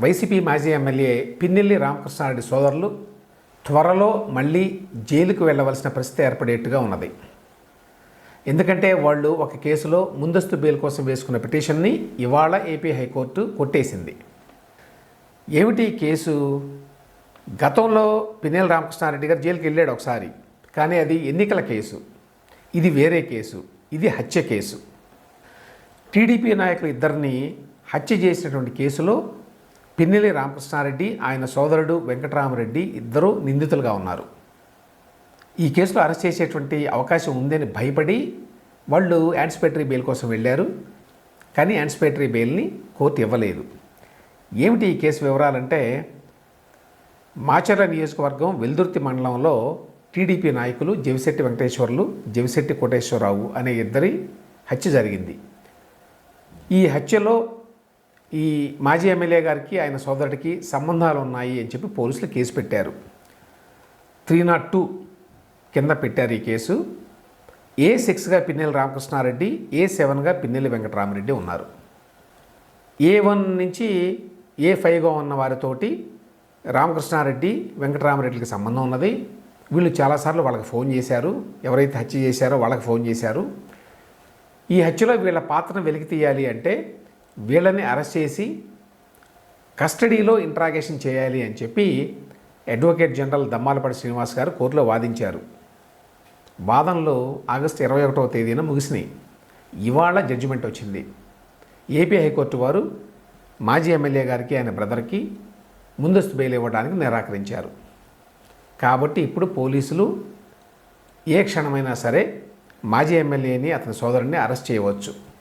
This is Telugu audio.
వైసీపీ మాజీ ఎమ్మెల్యే పిన్నెల్లి రామకృష్ణారెడ్డి సోదరులు త్వరలో మళ్ళీ జైలుకు వెళ్ళవలసిన పరిస్థితి ఏర్పడేట్టుగా ఉన్నది. ఎందుకంటే వాళ్ళు ఒక కేసులో ముందస్తు బెయిల్ కోసం వేసుకున్న పిటిషన్ని ఇవాళ ఏపీ హైకోర్టు కొట్టేసింది. ఏమిటి కేసు? గతంలో పిన్నెల రామకృష్ణారెడ్డి గారు జైలుకి వెళ్ళాడు ఒకసారి కానీ అది ఎన్నికల కేసు. ఇది వేరే కేసు. ఇది హత్య కేసు. టీడీపీ నాయకులు ఇద్దరిని హత్య చేసినటువంటి కేసులో పిన్నెలి రామకృష్ణారెడ్డి ఆయన సోదరుడు వెంకటరామరెడ్డి ఇద్దరు నిందితులుగా ఉన్నారు. ఈ కేసులో అరెస్ట్ చేసేటువంటి అవకాశం ఉందని భయపడి వాళ్ళు యాంటిసిపేటరీ బెయిల్ కోసం వెళ్ళారు. కానీ యాంటిసిపేటరీ బెయిల్ని కోర్టు ఇవ్వలేదు. ఏమిటి ఈ కేసు వివరాలంటే మాచర్ల నియోజకవర్గం వెల్దుర్తి మండలంలో టీడీపీ నాయకులు జవిశెట్టి వెంకటేశ్వర్లు జవిశెట్టి కోటేశ్వరరావు అనే ఇద్దరి హత్య జరిగింది. ఈ హత్యలో ఈ మాజీ ఎమ్మెల్యే గారికి ఆయన సోదరుడికి సంబంధాలు ఉన్నాయి అని చెప్పి పోలీసులు కేసు పెట్టారు. త్రీ నాట్ టూ కింద పెట్టారు ఈ కేసు. ఏ సిక్స్గా పిన్నెల రామకృష్ణారెడ్డి ఏ సెవెన్గా పిన్నెల్లి వెంకటరామరెడ్డి ఉన్నారు. ఏ వన్ నుంచి ఏ ఫైవ్గా ఉన్న వారితోటి రామకృష్ణారెడ్డి వెంకటరామరెడ్డికి సంబంధం ఉన్నది. వీళ్ళు చాలాసార్లు వాళ్ళకి ఫోన్ చేశారు. ఎవరైతే హత్య చేశారో వాళ్ళకి ఫోన్ చేశారు. ఈ హత్యలో వీళ్ళ పాత్రను వెలికి తీయాలి అంటే వీళ్ళని అరెస్ట్ చేసి కస్టడీలో ఇంట్రాగేషన్ చేయాలి అని చెప్పి అడ్వకేట్ జనరల్ దమ్మాలపాటి శ్రీనివాస్ గారు కోర్టులో వాదించారు. వాదనలు ఆగస్టు ఇరవై ఒకటవ తేదీన ముగిసినాయి. ఇవాళ జడ్జిమెంట్ వచ్చింది. ఏపీ హైకోర్టు వారు మాజీ ఎమ్మెల్యే గారికి ఆయన బ్రదర్కి ముందస్తు బెయిల్ ఇవ్వడానికి నిరాకరించారు. కాబట్టి ఇప్పుడు పోలీసులు ఏ క్షణమైనా సరే మాజీ ఎమ్మెల్యేని అతని సోదరుడిని అరెస్ట్ చేయవచ్చు.